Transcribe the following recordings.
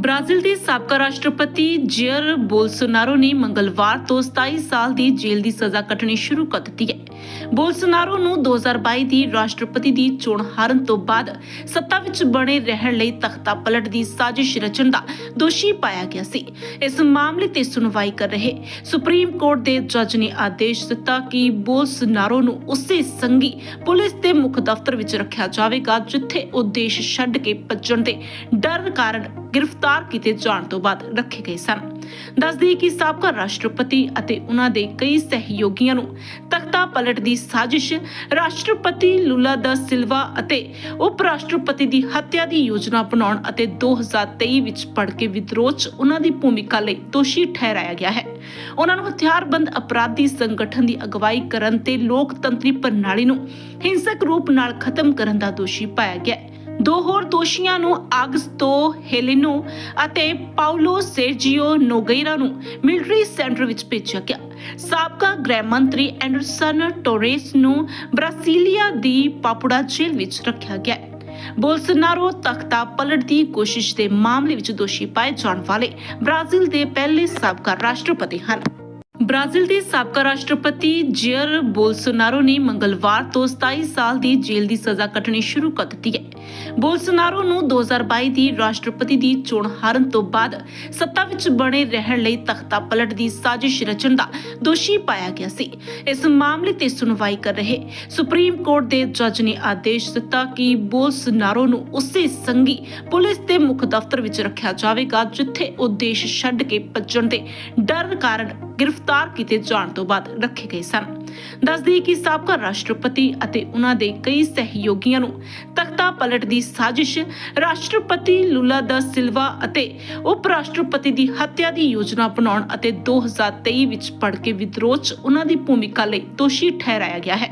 Brazil ਦੇ ਸਾਬਕਾ ਰਾਸ਼ਟਰਪਤੀ ਜੇਅਰ ਬੋਲਸੋਨਾਰੋ ਨੇ ਮੰਗਲਵਾਰ ਤੋਂ 27 ਸਾਲ ਦੀ ਜੇਲ੍ਹ ਦੀ ਸਜ਼ਾ ਕੱਟਣੀ ਸ਼ੁਰੂ ਕਰ ਦਿੱਤੀ ਹੈ। ਬੋਲਸੋਨਾਰੋ ਨੂੰ 2022 ਦੀ ਰਾਸ਼ਟਰਪਤੀ ਦੀ ਚੋਣ ਹਾਰਨ ਤੋਂ ਬਾਅਦ ਸੱਤਾ ਵਿੱਚ ਬਣੇ ਰਹਿਣ ਲਈ ਤਖਤਾ ਪਲਟ ਦੀ ਸਾਜ਼ਿਸ਼ ਰਚਣ ਦਾ ਦੋਸ਼ੀ ਪਾਇਆ ਗਿਆ ਸੀ। ਇਸ ਮਾਮਲੇ ਤੇ ਸੁਣਵਾਈ ਕਰ ਰਹੇ ਸੁਪਰੀਮ ਕੋਰਟ ਦੇ ਜੱਜ ਨੇ ਆਦੇਸ਼ ਦਿੱਤਾ ਕਿ ਬੋਲਸੋਨਾਰੋ ਨੂੰ ਉਸੇ ਸੰਗੀ ਪੁਲਿਸ ਦੇ ਮੁੱਖ ਦਫ਼ਤਰ ਵਿੱਚ ਰੱਖਿਆ ਜਾਵੇਗਾ, ਜਿੱਥੇ ਉਹ ਦੇਸ਼ ਛੱਡ ਕੇ ਭੱਜਣ ਦੇ ਡਰ ਕਾਰਨ ਗ੍ਰਿਫਤਾਰ ਕੀਤੇ ਜਾਣ ਤੋਂ ਬਾਅਦ ਰੱਖੇ ਗਏ ਸਨ। ਦੱਸਦੀ ਕਿ ਸਾਬਕਾ ਰਾਸ਼ਟਰਪਤੀ ਅਤੇ ਉਹਨਾਂ ਦੇ ਕਈ ਸਹਿਯੋਗੀਆਂ ਨੂੰ ਤਖਤਾ ਪਲਟ ਦੀ ਸਾਜ਼ਿਸ਼, ਰਾਸ਼ਟਰਪਤੀ ਲੂਲਾ ਦਾ ਸਿਲਵਾ ਅਤੇ ਉਪ ਰਾਸ਼ਟਰਪਤੀ ਦੀ ਹੱਤਿਆ ਦੀ ਯੋਜਨਾ ਬਣਾਉਣ ਅਤੇ 2023 ਵਿੱਚ ਪੜ ਵਿਦਰੋਹ 'ਚ ਉਹਨਾਂ ਦੀ ਭੂਮਿਕਾ ਲਈ ਦੋਸ਼ੀ ਠਹਿਰਾਇਆ ਗਿਆ ਹੈ। ਉਹਨਾਂ ਨੂੰ ਹਥਿਆਰਬੰਦ ਅਪਰਾਧੀ ਸੰਗਠਨ ਦੀ ਅਗਵਾਈ ਕਰਨ ਤੇ ਲੋਕਤੰਤਰੀ ਪ੍ਰਣਾਲੀ ਨੂੰ ਹਿੰਸਕ ਰੂਪ ਨਾਲ ਖਤਮ ਕਰਨ ਦਾ ਦੋਸ਼ੀ ਪਾਇਆ ਗਿਆ ਹੈ। ਦੋ ਹੋਰ ਦੋਸ਼ੀਆਂ ਨੂੰ ਆਗਸਤੋ, ਹੈਲਿਨੋ ਅਤੇ ਪਾਉਲੋ ਸੇਰਜੀਓ ਨੋਗੇਰਾ ਨੂੰ ਮਿਲਟਰੀ ਸੈਂਟਰ ਵਿੱਚ ਭੇਜਿਆ ਗਿਆ। ਸਾਬਕਾ ਗ੍ਰਹਿ ਮੰਤਰੀ ਐਂਡਰਸਨ ਟੋਰੇਸ ਨੂੰ ਬ੍ਰਾਸੀਲੀਆ ਦੀ ਪਾਪੂੜਾ ਜੇਲ੍ਹ ਵਿੱਚ ਰੱਖਿਆ ਗਿਆ ਹੈ। ਬੋਲਸੋਨਾਰੋ ਤਖਤਾ ਪਲਟ ਦੀ ਕੋਸ਼ਿਸ਼ ਦੇ ਮਾਮਲੇ ਵਿੱਚ ਦੋਸ਼ੀ ਪਾਏ ਜਾਣ ਵਾਲੇ ਬ੍ਰਾਜ਼ੀਲ ਦੇ ਪਹਿਲੇ ਸਾਬਕਾ ਰਾਸ਼ਟਰਪਤੀ ਹਨ। ਬ੍ਰਾਜ਼ੀਲ ਦੇ ਸਾਬਕਾ ਰਾਸ਼ਟਰਪਤੀ ਜੇਅਰ ਬੋਲਸੋਨਾਰੋ ਨੇ ਮੰਗਲਵਾਰ ਤੋਂ 27 ਸਾਲ ਦੀ ਜੇਲ੍ਹ ਦੀ ਸਜ਼ਾ ਕੱਟਣੀ ਸ਼ੁਰੂ ਕਰ ਦਿੱਤੀ ਹੈ। ਬੋਲਸੋਨਾਰੋ ਨੂੰ 2022 ਦੀ ਰਾਸ਼ਟਰਪਤੀ ਦੀ ਚੋਣ ਹਾਰਨ ਤੋਂ ਬਾਅਦ ਸੱਤਾ ਵਿੱਚ ਬਣੇ ਰਹਿਣ ਲਈ ਤਖਤਾ ਪਲਟ ਦੀ ਸਾਜ਼ਿਸ਼ ਰਚਣ ਦਾ ਦੋਸ਼ੀ ਪਾਇਆ ਗਿਆ ਸੀ। ਇਸ ਮਾਮਲੇ ਤੇ ਸੁਣਵਾਈ ਕਰ ਰਹੇ ਸੁਪਰੀਮ ਕੋਰਟ ਦੇ ਜੱਜ ਨੇ ਆਦੇਸ਼ ਦਿੱਤਾ ਕਿ ਬੋਲਸੋਨਾਰੋ ਨੂੰ ਉਸੇ ਸੰਗੀ ਪੁਲਿਸ ਦੇ ਮੁੱਖ ਦਫ਼ਤਰ ਵਿੱਚ ਰੱਖਿਆ ਜਾਵੇਗਾ, ਜਿੱਥੇ ਉਹ ਦੇਸ਼ ਛੱਡ ਕੇ ਭੱਜਣ ਦੇ ਡਰ ਕਾਰਨ ਗ੍ਰਿਫਤਾਰ ਕੀਤੇ ਜਾਣ ਤੋਂ ਬਾਅਦ ਰੱਖੇ ਗਏ ਸਨ। ਦੱਸਦੀ ਕਿ ਸਾਬਕਾ ਰਾਸ਼ਟਰਪਤੀ ਅਤੇ ਉਹਨਾਂ ਦੇ ਕਈ ਸਹਿਯੋਗੀਆਂ ਨੂੰ ਤਖਤਾ ਪਲਟ ਦੀ ਸਾਜ਼ਿਸ਼, ਰਾਸ਼ਟਰਪਤੀ ਲੂਲਾ ਦਾ ਸਿਲਵਾ ਅਤੇ ਉਪ ਰਾਸ਼ਟਰਪਤੀ ਦੀ ਹੱਤਿਆ ਦੀ ਯੋਜਨਾ ਬਣਾਉਣ ਅਤੇ 2023 ਵਿੱਚ ਪੜ ਵਿਦਰੋਹ 'ਚ ਉਹਨਾਂ ਦੀ ਭੂਮਿਕਾ ਲਈ ਦੋਸ਼ੀ ਠਹਿਰਾਇਆ ਗਿਆ ਹੈ।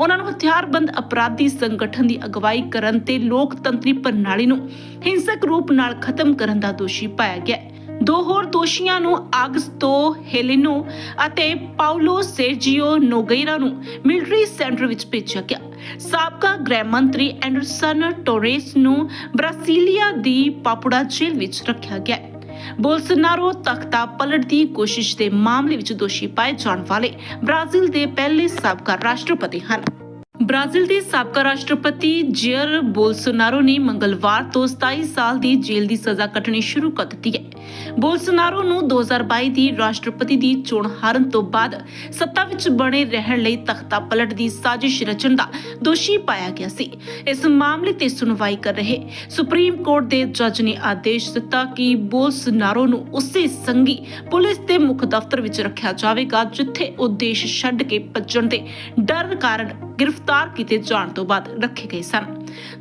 ਉਹਨਾਂ ਨੂੰ ਹਥਿਆਰਬੰਦ ਅਪਰਾਧੀ ਸੰਗਠਨ ਦੀ ਅਗਵਾਈ ਕਰਨ ਤੇ ਲੋਕਤੰਤਰੀ ਪ੍ਰਣਾਲੀ ਨੂੰ ਹਿੰਸਕ ਰੂਪ ਨਾਲ ਖਤਮ ਕਰਨ ਦਾ ਦੋਸ਼ੀ ਪਾਇਆ ਗਿਆ ਹੈ। ਦੋ ਹੋਰ ਦੋਸ਼ੀਆਂ ਨੂੰ ਆਗਸਤੋ, ਹੈਲਿਨੋ ਅਤੇ ਪਾਉਲੋ ਸੇਰਜੀਓ ਨੋਗੇਰਾ ਨੂੰ ਮਿਲਟਰੀ ਸੈਂਟਰ ਵਿੱਚ ਭੇਜਿਆ ਗਿਆ। ਸਾਬਕਾ ਗ੍ਰਹਿ ਮੰਤਰੀ ਐਂਡਰਸਨ ਟੋਰੇਸ ਨੂੰ ਬ੍ਰਾਸੀਲੀਆ ਦੀ ਪਾਪੂੜਾ ਜੇਲ੍ਹ ਵਿੱਚ ਰੱਖਿਆ ਗਿਆ। ਹੈ ਬੋਲਸੋਨਾਰੋ ਤਖਤਾ ਪਲਟ ਦੀ ਕੋਸ਼ਿਸ਼ ਦੇ ਮਾਮਲੇ ਵਿੱਚ ਦੋਸ਼ੀ ਪਾਏ ਜਾਣ ਵਾਲੇ ਬ੍ਰਾਜ਼ੀਲ ਦੇ ਪਹਿਲੇ ਸਾਬਕਾ ਰਾਸ਼ਟਰਪਤੀ ਹਨ। ਬ੍ਰਾਜ਼ੀਲ ਦੇ ਸਾਬਕਾ ਰਾਸ਼ਟਰਪਤੀ ਜੇਅਰ ਬੋਲਸੋਨਾਰੋ ਨੇ ਮੰਗਲਵਾਰ ਤੋਂ 27 ਸਾਲ ਦੀ ਜੇਲ੍ਹ ਦੀ ਸਜ਼ਾ ਕੱਟਣੀ ਸ਼ੁਰੂ ਕਰ ਦਿੱਤੀ ਹੈ। ਬੋਲਸੋਨਾਰੋ ਨੂੰ 2022 ਦੀ ਰਾਸ਼ਟਰਪਤੀ ਦੀ ਚੋਣ ਹਾਰਨ ਤੋਂ ਬਾਅਦ ਸੱਤਾ ਵਿੱਚ ਬਣੇ ਰਹਿਣ ਲਈ ਤਖਤਾ ਪਲਟ ਦੀ ਸਾਜ਼ਿਸ਼ ਰਚਣ ਦਾ ਦੋਸ਼ੀ ਪਾਇਆ ਗਿਆ ਸੀ। ਇਸ ਮਾਮਲੇ ਤੇ ਸੁਣਵਾਈ ਕਰ ਰਹੇ ਸੁਪਰੀਮ ਕੋਰਟ ਦੇ ਜੱਜ ਨੇ ਆਦੇਸ਼ ਦਿੱਤਾ ਕਿ ਬੋਲਸੋਨਾਰੋ ਨੂੰ ਉਸੇ ਸੰਗੀ ਪੁਲਿਸ ਦੇ ਮੁੱਖ ਦਫ਼ਤਰ ਵਿੱਚ ਰੱਖਿਆ ਜਾਵੇਗਾ, ਜਿੱਥੇ ਉਹ ਦੇਸ਼ ਛੱਡ ਕੇ ਭੱਜਣ ਦੇ ਡਰ ਕਾਰਨ ਗ੍ਰਿਫਤਾਰ ਕੀਤੇ ਜਾਣ ਤੋਂ ਬਾਅਦ ਰੱਖੇ ਗਏ ਸਨ।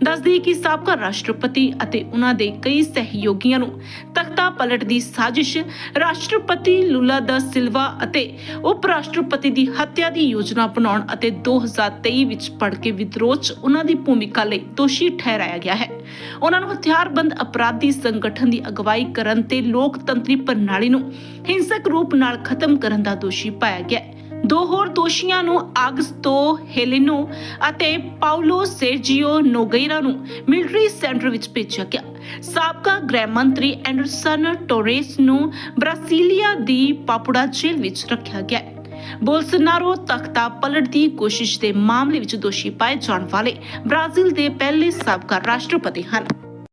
ਦੱਸਦੀ ਕਿ ਸਾਬਕਾ ਰਾਸ਼ਟਰਪਤੀ ਅਤੇ ਉਹਨਾਂ ਦੇ ਕਈ ਸਹਿਯੋਗੀਆਂ ਨੂੰ ਤਖਤਾ ਪਲਟ ਦੀ ਸਾਜ਼ਿਸ਼, ਰਾਸ਼ਟਰਪਤੀ ਲੂਲਾ ਦਾ ਸਿਲਵਾ ਅਤੇ ਉਪ ਰਾਸ਼ਟਰਪਤੀ ਦੀ ਹੱਤਿਆ ਦੀ ਯੋਜਨਾ ਬਣਾਉਣ ਅਤੇ 2023 ਵਿੱਚ ਪੜ ਵਿਦਰੋਹ 'ਚ ਉਹਨਾਂ ਦੀ ਭੂਮਿਕਾ ਲਈ ਦੋਸ਼ੀ ਠਹਿਰਾਇਆ ਗਿਆ ਹੈ। ਉਹਨਾਂ ਨੂੰ ਹਥਿਆਰਬੰਦ ਅਪਰਾਧੀ ਸੰਗਠਨ ਦੀ ਅਗਵਾਈ ਕਰਨ ਤੇ ਲੋਕਤੰਤਰੀ ਪ੍ਰਣਾਲੀ ਨੂੰ ਹਿੰਸਕ ਰੂਪ ਨਾਲ ਖਤਮ ਕਰਨ ਦਾ ਦੋਸ਼ੀ ਪਾਇਆ ਗਿਆ ਹੈ। ਦੋ ਹੋਰ ਦੋਸ਼ੀਆਂ ਨੂੰ ਆਗਸਤੋ, ਹੈਲਿਨੋ ਅਤੇ ਪਾਉਲੋ ਸੇਰਜੀਓ ਨੋਗੇਰਾ ਨੂੰ ਮਿਲਟਰੀ ਸੈਂਟਰ ਵਿੱਚ ਭੇਜਿਆ ਗਿਆ। ਸਾਬਕਾ ਗ੍ਰਹਿ ਮੰਤਰੀ ਐਂਡਰਸਨ ਟੋਰੇਸ ਨੂੰ ਬ੍ਰਾਸੀਲੀਆ ਦੀ ਪਾਪੂੜਾ ਜੇਲ੍ਹ ਵਿੱਚ ਰੱਖਿਆ ਗਿਆ ਹੈ। ਬੋਲਸੋਨਾਰੋ ਤਖਤਾ ਪਲਟ ਦੀ ਕੋਸ਼ਿਸ਼ ਦੇ ਮਾਮਲੇ ਵਿੱਚ ਦੋਸ਼ੀ ਪਾਏ ਜਾਣ ਵਾਲੇ ਬ੍ਰਾਜ਼ੀਲ ਦੇ ਪਹਿਲੇ ਸਾਬਕਾ ਰਾਸ਼ਟਰਪਤੀ ਹਨ।